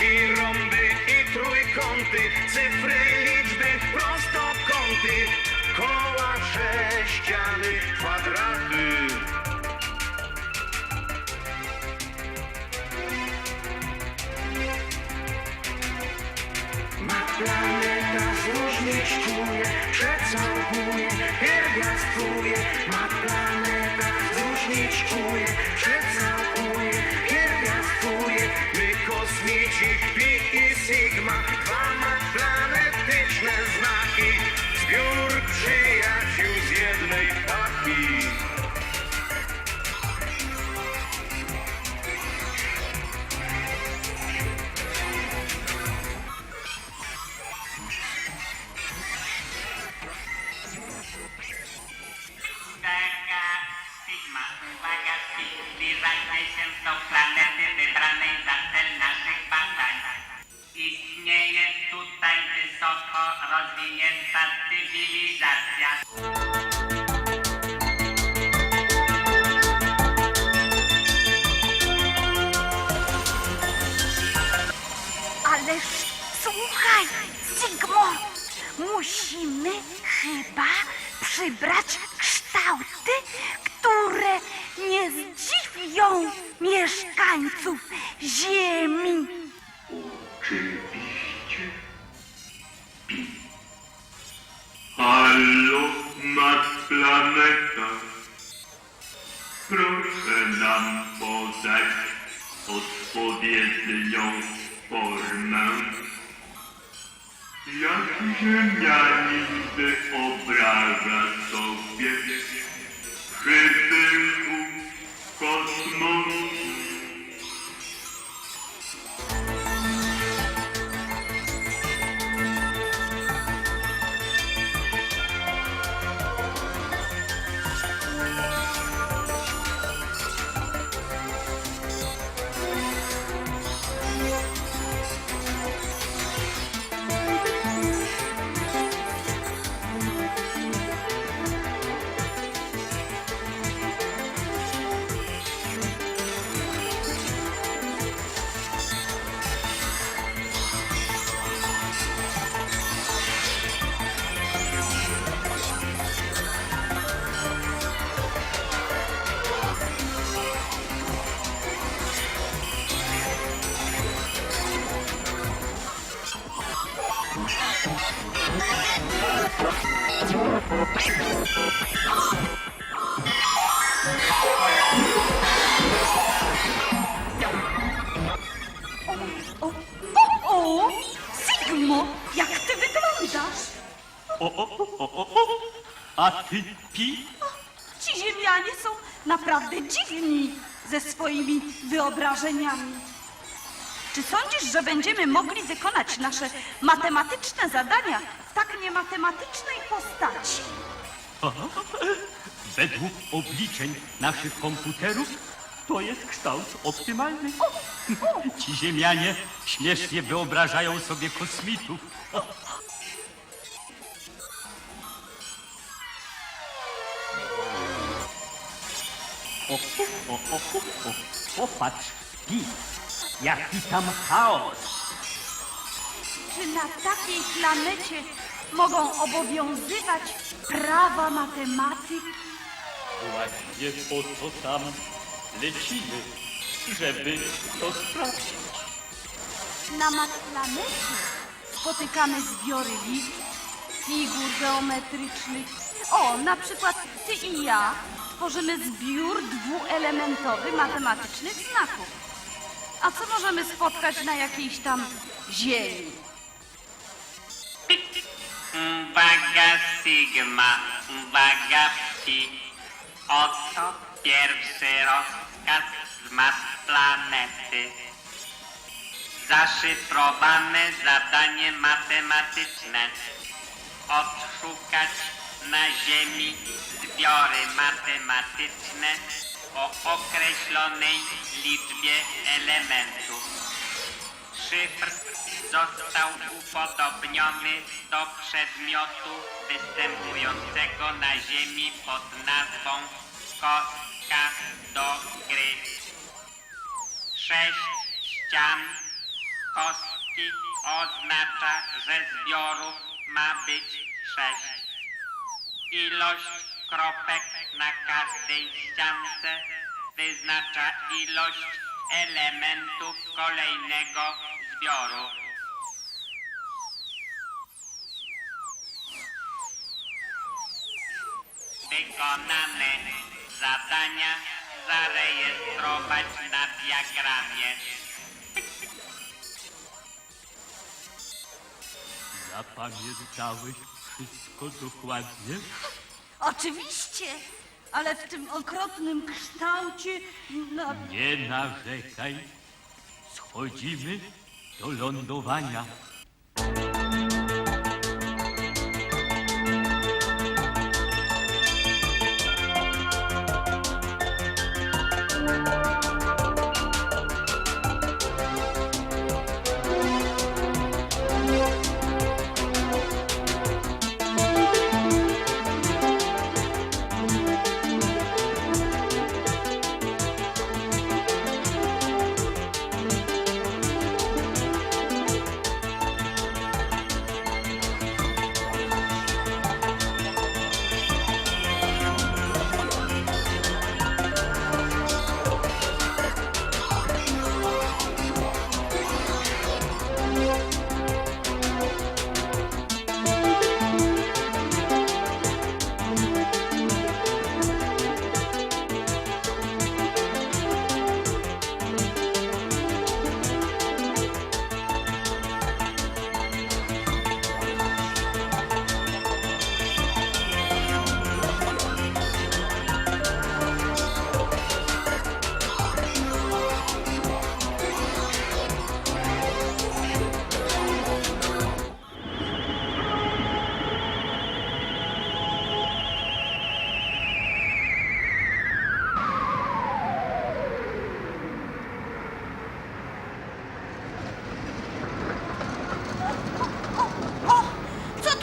Stożki, rąby i trójkąty, cyfry, liczby, prostokąty, koła, sześciany, kwadraty. Ma planeta zróżniczkuje, przecałkuje, pierwiastkuje. Ma planeta zróżniczkuje, przecałkuje, kosmici Pi i Sigma, dwa planetyczne znaki. Zbiór przyjaciół z jednej paki. Uwaga, Sigma, uwaga, Sigma. Zbliżajmy się do planety wybranej za cel naszych badań. Istnieje tutaj wysoko rozwinięta cywilizacja. Ależ słuchaj, Sigmo, musimy chyba przybrać mieszkańców Ziemi. Oczywiście. Halo, nad planeta. Proszę nam podać odpowiednią formę. Jak ziemianin wyobraża sobie przybył Fatman O, Sigmo, jak ty wyglądasz? O, o, o, o, o. A ty, Pi? Ci ziemianie są naprawdę dziwni ze swoimi wyobrażeniami. Czy sądzisz, że będziemy mogli wykonać nasze matematyczne zadania w tak niematematycznej postaci? Według obliczeń naszych komputerów to jest kształt optymalny. Ci ziemianie śmiesznie wyobrażają sobie kosmitów. O, o, o, o, o, popatrz, Pi, jaki tam chaos. Czy na takiej planecie mogą obowiązywać prawa matematyki? Właśnie po to tam lecimy, żeby to sprawdzić. Na matplanecie spotykamy zbiory liczb, figur geometrycznych. O, na przykład ty i ja tworzymy zbiór dwuelementowy matematycznych znaków. A co możemy spotkać na jakiejś tam ziemi? Uwaga, Sigma, uwaga, Pi. Oto pierwszy rozkaz z map planety. zaszyfrowane zadanie matematyczne. Odszukać na Ziemi zbiory matematyczne o określonej liczbie elementów. Szyfr został upodobniony do przedmiotu występującego na Ziemi pod nazwą kostka do gry. Sześć ścian kostki oznacza, że zbiorów ma być sześć. Ilość kropek na każdej ściance wyznacza ilość elementów kolejnego zbioru. Wykonane zadania zarejestrować na diagramie. Zapamiętałeś wszystko dokładnie? Oczywiście, ale w tym okropnym kształcie... No, Nie narzekaj. Schodzimy do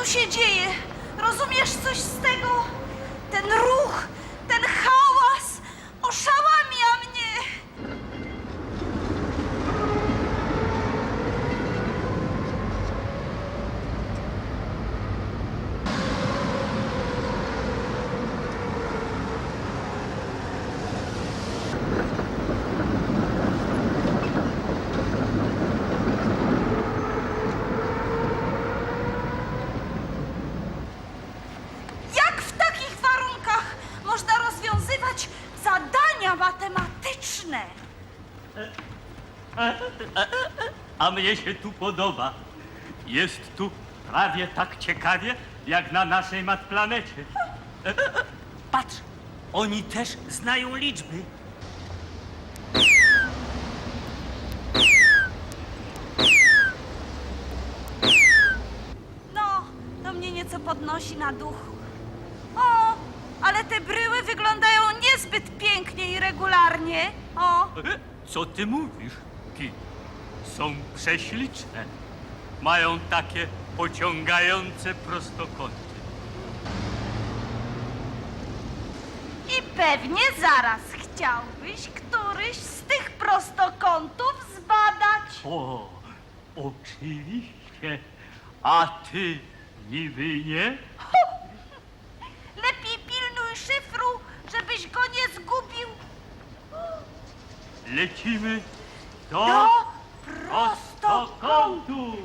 się dzieje? Rozumiesz coś z tego? Ten ruch, ten hałas oszałamia mnie. Jak w takich warunkach można rozwiązywać zadania matematyczne? A mnie się tu podoba. Jest tu prawie tak ciekawie, jak na naszej matplanecie. Patrz, oni też znają liczby. No, to mnie nieco podnosi na duchu. O, ale te bryły wyglądają niezbyt pięknie i regularnie. O, Co ty mówisz, Ki? Są prześliczne. Mają takie pociągające prostokąty. i pewnie zaraz chciałbyś któryś z tych prostokątów zbadać. O, oczywiście. A ty niby nie? Lepiej pilnuj szyfru, żebyś go nie zgubił. Lecimy do, Do prostokątu. prostokątu.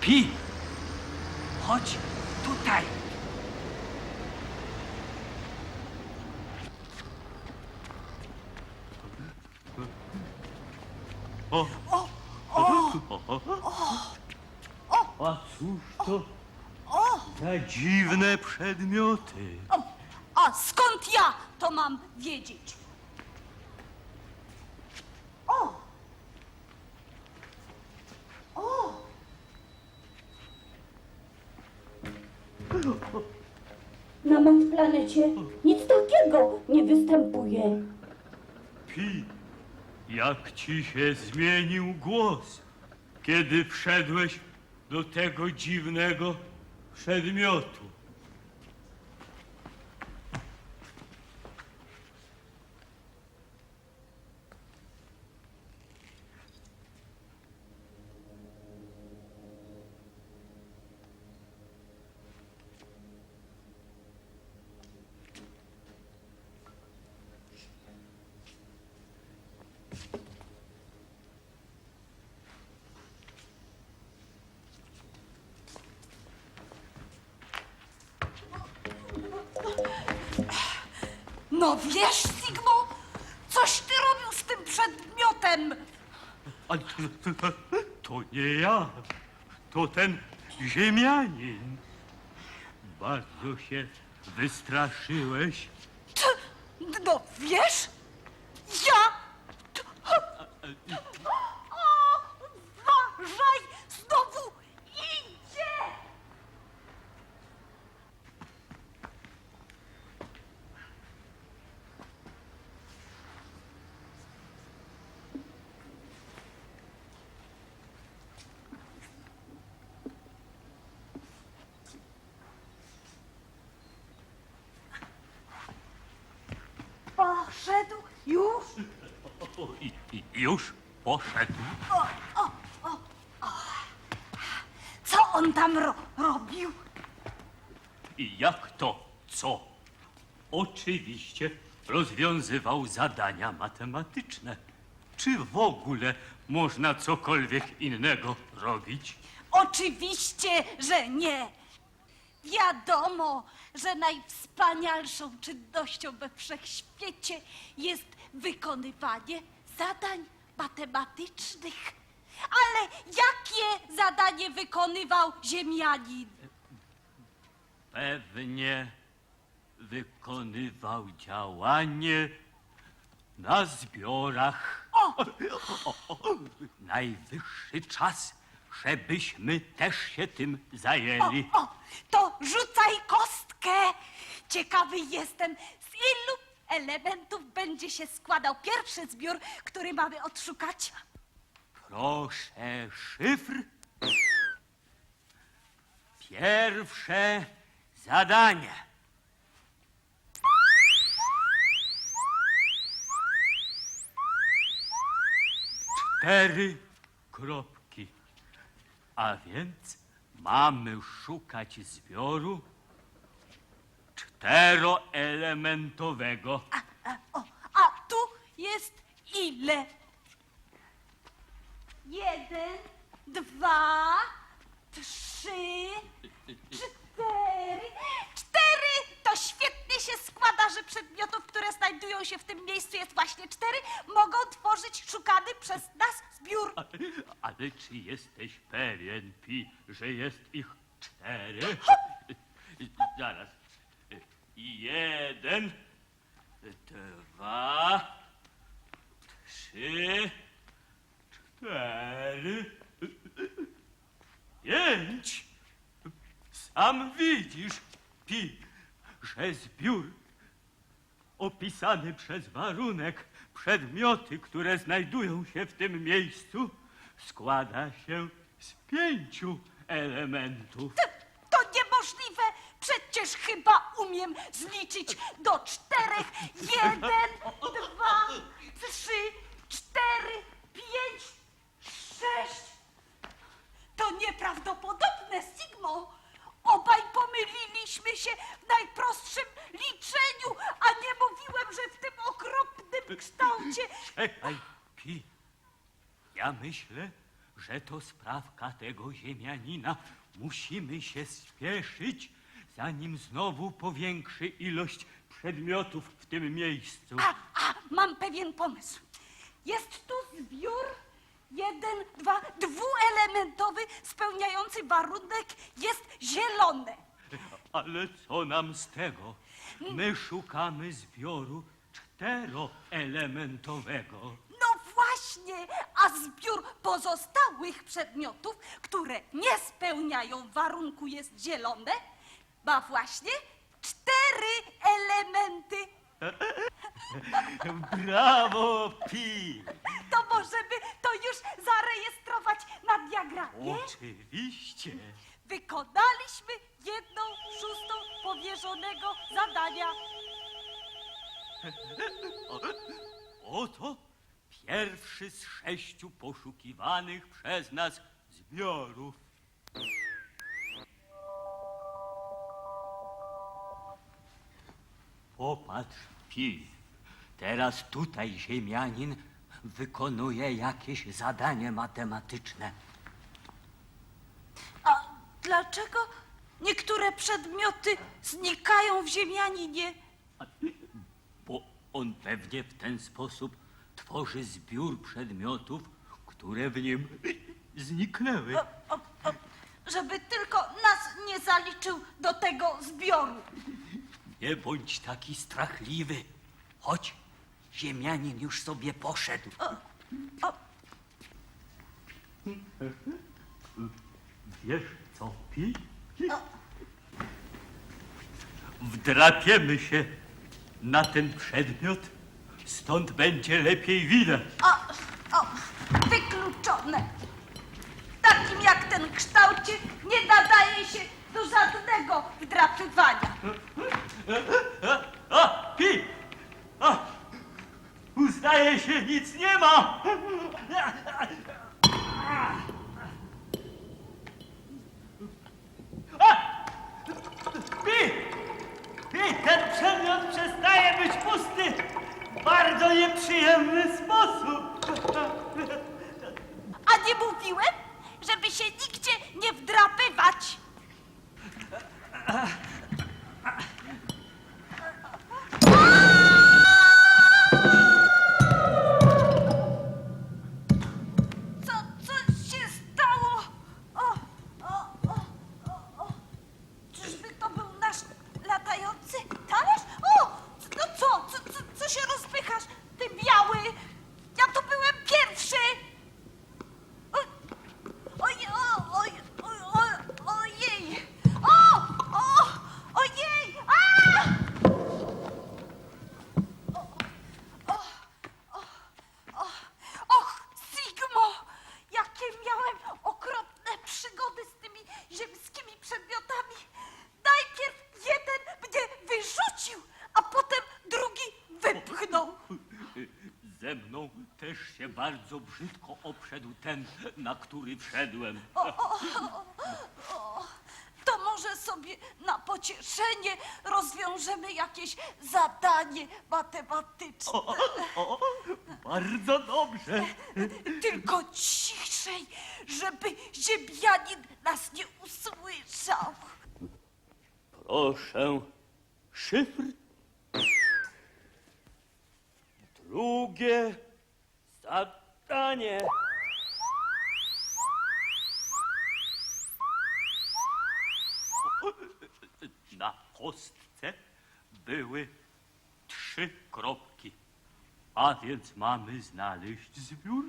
Pi, chodź tutaj. O, O, a cóż to za dziwne przedmioty? o, a skąd ja to mam wiedzieć? O! O! Na mej planecie nic takiego nie występuje. Pi, jak ci się zmienił głos, kiedy wszedłeś do tego dziwnego przedmiotu. Ten ziemianin. Bardzo się wystraszyłeś. Ty, no wiesz, ja... t- O, uważaj, znowu idzie! Poszedł już? O, i, i już poszedł. Co on tam ro robił? I jak to co? Oczywiście rozwiązywał zadania matematyczne. Czy w ogóle można cokolwiek innego robić? Oczywiście, że nie. Wiadomo, że najwspanialszą czynnością we wszechświecie jest wykonywanie zadań matematycznych. Ale jakie zadanie wykonywał Ziemianin? Pewnie wykonywał działanie na zbiorach. O! Najwyższy czas, żebyśmy też się tym zajęli. O, o, to rzucaj kostkę. Ciekawy jestem, z ilu elementów będzie się składał pierwszy zbiór, który mamy odszukać. Proszę szyfr. Pierwsze zadanie. Cztery kropki. A więc mamy szukać zbioru czteroelementowego. O, a tu jest ile? Jeden, dwa, trzy, cztery. Cztery! To świetnie się składa, że przedmiotów, które znajdują się w tym miejscu jest właśnie cztery, mogą tworzyć szukany przez nas zbiór. Ale czy jesteś pewien, Pi, że jest ich cztery? Zaraz. Jeden, dwa, trzy, cztery, pięć. Sam widzisz, Pi, że zbiór opisany przez warunek przedmioty, które znajdują się w tym miejscu, składa się z pięciu elementów. Przecież chyba umiem zliczyć do czterech. Jeden, dwa, trzy, cztery, pięć, sześć. To nieprawdopodobne, Sigmo! Obaj pomyliliśmy się w najprostszym liczeniu, a nie mówiłem, że w tym okropnym kształcie. Czekaj, Pi. Ja myślę, że to sprawka tego ziemianina. Musimy się spieszyć, zanim znowu powiększy ilość przedmiotów w tym miejscu. A, a, mam pewien pomysł. Jest tu zbiór jeden, dwa, dwuelementowy, spełniający warunek jest zielone. Ale co nam z tego? My szukamy zbioru czteroelementowego. No właśnie, a zbiór pozostałych przedmiotów, które nie spełniają warunku jest zielone, ma właśnie cztery elementy. Brawo, Pi! To możemy to już zarejestrować na diagramie? Oczywiście. Wykonaliśmy jedną szóstą powierzonego zadania. Oto pierwszy z sześciu poszukiwanych przez nas zbiorów. Popatrz, Pi. Teraz tutaj ziemianin wykonuje jakieś zadanie matematyczne. A dlaczego niektóre przedmioty znikają w ziemianinie? Bo on pewnie w ten sposób tworzy zbiór przedmiotów, które w nim zniknęły. O, o, o, żeby tylko nas nie zaliczył do tego zbioru. Nie bądź taki strachliwy. Chodź, ziemianin już sobie poszedł. O, Wiesz co, Pi? Wdrapiemy się na ten przedmiot, stąd będzie lepiej widać. o, o, wykluczone. W takim jak ten kształcie nie nadaje się do żadnego wdrapywania. A, Pi! A, zdaje się, nic nie ma. A! Pi! Pi, ten przedmiot przestaje być pusty bardzo nieprzyjemny bardzo brzydko obszedł ten, na który wszedłem. To może sobie na pocieszenie rozwiążemy jakieś zadanie matematyczne. O, bardzo dobrze. Tylko ciszej, żeby ziemianin nas nie usłyszał. Proszę, szyfr. Drugie zadanie. Na kostce były trzy kropki, a więc mamy znaleźć zbiór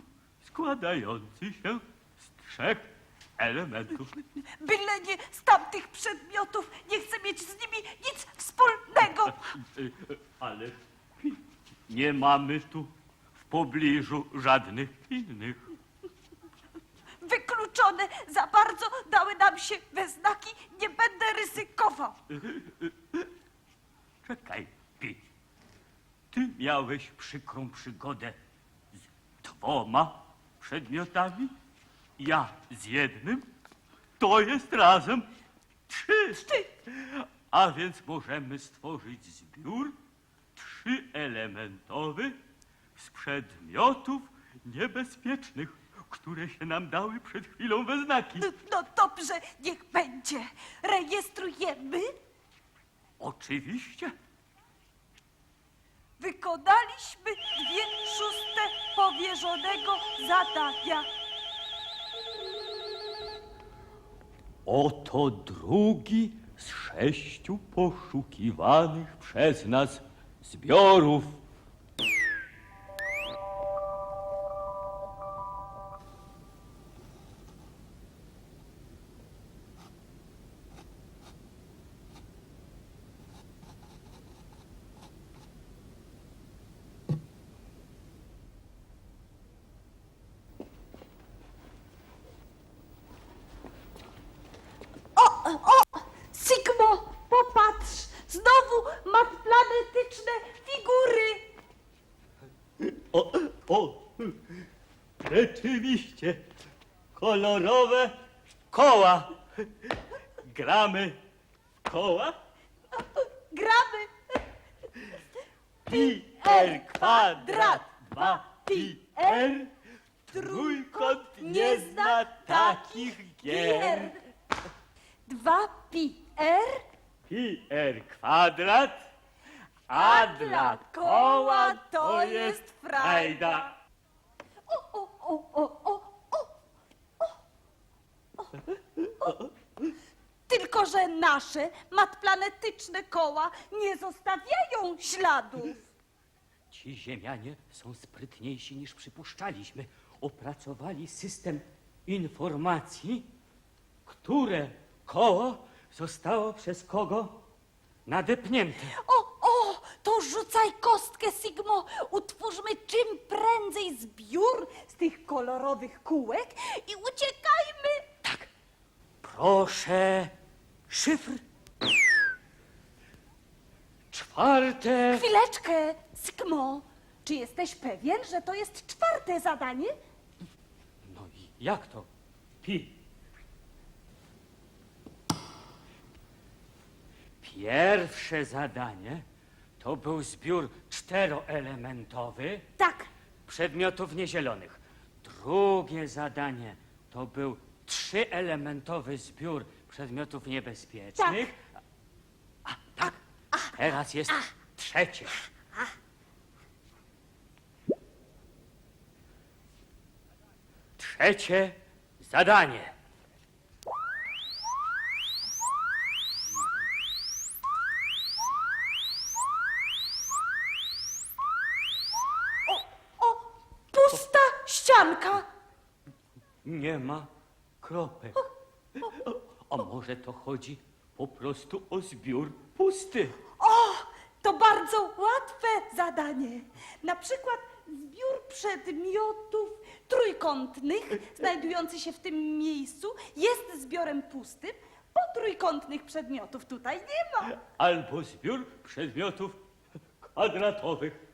składający się z trzech elementów. Byle nie z tamtych przedmiotów, nie chcę mieć z nimi nic wspólnego. Ale nie mamy tu pobliżu żadnych innych. Wykluczone za bardzo dały nam się we znaki, nie będę ryzykował. Czekaj, Pi. Ty miałeś przykrą przygodę z dwoma przedmiotami, ja z jednym. To jest razem trzy. A więc możemy stworzyć zbiór trzyelementowy z przedmiotów niebezpiecznych, które się nam dały przed chwilą we znaki. No dobrze, niech będzie. Rejestrujemy. Oczywiście. Wykonaliśmy dwie szóste powierzonego zadania. Oto drugi z sześciu poszukiwanych przez nas zbiorów. Rzeczywiście, kolorowe koła. Gramy w koła? Gramy! Pi r kwadrat, dwa pi r. Trójkąt nie zna takich gier. Dwa pi r Pi r kwadrat, a dla koła to jest frajda. O, o, o, o, o, o. Tylko, że nasze matplanetyczne koła nie zostawiają śladów. Ci ziemianie są sprytniejsi niż przypuszczaliśmy. Opracowali system informacji, które koło zostało przez kogo nadepnięte. O, to rzucaj kostkę, Sigmo. Utwórzmy czym prędzej zbiór z tych kolorowych kółek i uciekajmy. Tak. Proszę, szyfr. Czwarte. Chwileczkę, Sigmo. Czy jesteś pewien, że to jest czwarte zadanie? No i jak to? Pi. Pierwsze zadanie to był zbiór czteroelementowy Tak, przedmiotów niezielonych. Drugie zadanie to był trzyelementowy zbiór przedmiotów niebezpiecznych. A, tak. Teraz jest trzecie. Trzecie zadanie. Kropek. A może to chodzi po prostu o zbiór pusty? O, to bardzo łatwe zadanie. Na przykład zbiór przedmiotów trójkątnych znajdujący się w tym miejscu jest zbiorem pustym, bo trójkątnych przedmiotów tutaj nie ma. Albo zbiór przedmiotów kwadratowych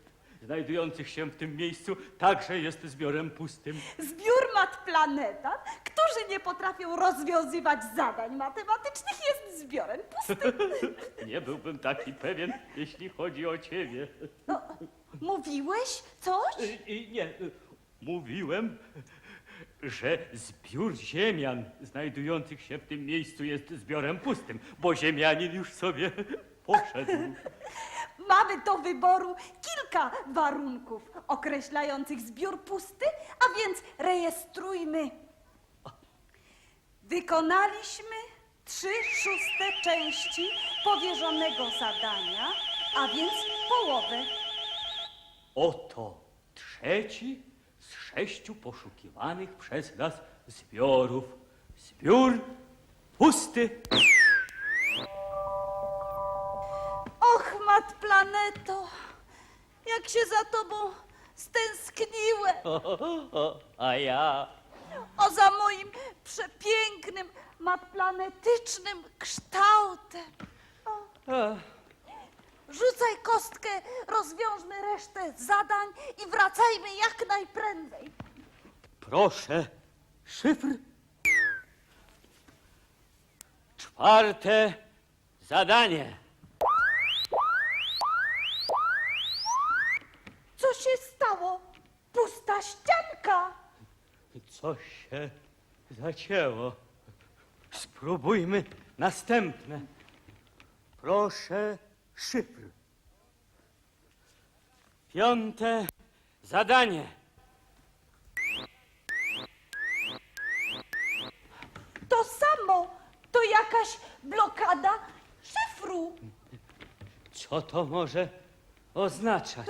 znajdujących się w tym miejscu także jest zbiorem pustym. Zbiór mat planeta, którzy nie potrafią rozwiązywać zadań matematycznych, jest zbiorem pustym. Nie byłbym taki pewien, jeśli chodzi o ciebie. No, mówiłeś coś? I, i nie, mówiłem, że zbiór ziemian znajdujących się w tym miejscu jest zbiorem pustym, bo ziemianin już sobie poszedł. Mamy do wyboru kilka warunków określających zbiór pusty, a więc rejestrujmy. Wykonaliśmy trzy szóste części powierzonego zadania, a więc połowę. Oto trzeci z sześciu poszukiwanych przez nas zbiorów. Zbiór pusty. Och, mat planeto, jak się za tobą stęskniłem. A ja O, za moim przepięknym, matplanetycznym kształtem. O. Rzucaj kostkę, rozwiążmy resztę zadań i wracajmy jak najprędzej. proszę, szyfr. Czwarte zadanie. Co się stało? Pusta ścianka. Co się zacięło? Spróbujmy następne. Proszę, szyfr. Piąte zadanie. To samo. To jakaś blokada szyfru. Co to może oznaczać?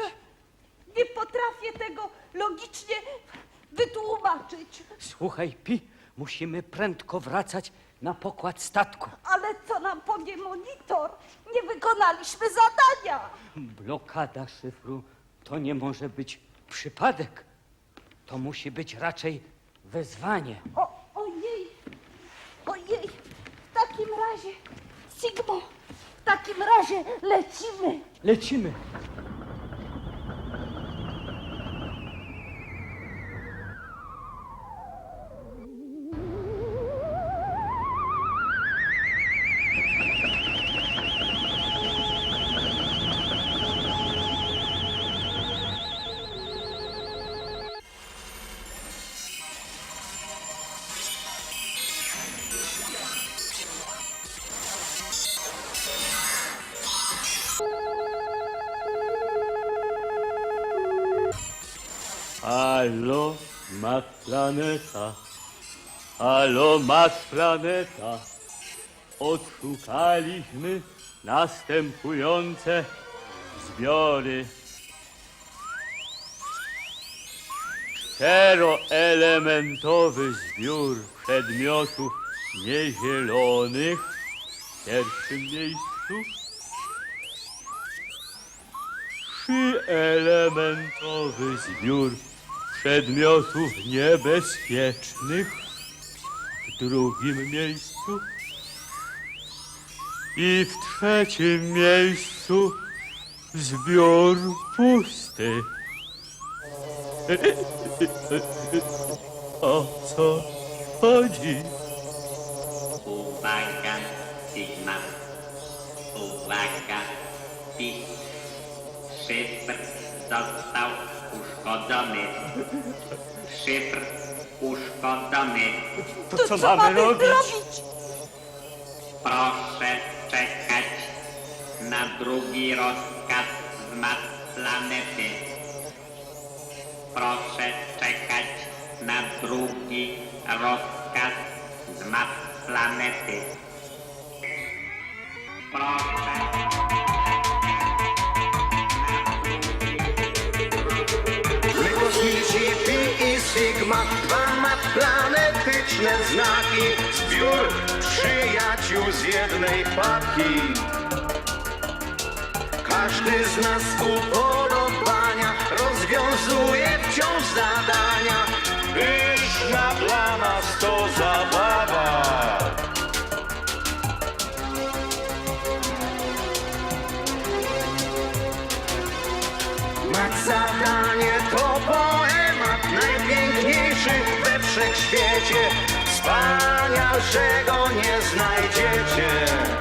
Nie potrafię tego logicznie wytłumaczyć. Słuchaj, Pi, musimy prędko wracać na pokład statku. Ale co nam powie monitor? Nie wykonaliśmy zadania. Blokada szyfru to nie może być przypadek. To musi być raczej wezwanie. O, ojej, ojej, w takim razie, Sigmo, w takim razie lecimy. Lecimy. Halo, Mac Planeta. Halo, Mac Planeta. Odszukaliśmy następujące zbiory. Czteroelementowy zbiór przedmiotów niezielonych w pierwszym miejscu. Trzyelementowy zbiór przedmiotów niebezpiecznych w drugim miejscu i w trzecim miejscu zbiór pusty. O co chodzi? Uwaga, Sigma. Uwaga, Pi. Szyfr został uszkodzony. Szyfr uszkodzony. To, co, Co mamy robić? Proszę czekać na drugi rozkaz z map planety. Proszę czekać na drugi rozkaz z map planety. Proszę. Sigma, dwa ma planetyczne znaki. Zbiór przyjaciół z jednej paki. Każdy z nas upodobania rozwiązuje wciąż zadania. Pyszna dla nas to. Wspanialszego nie znajdziecie.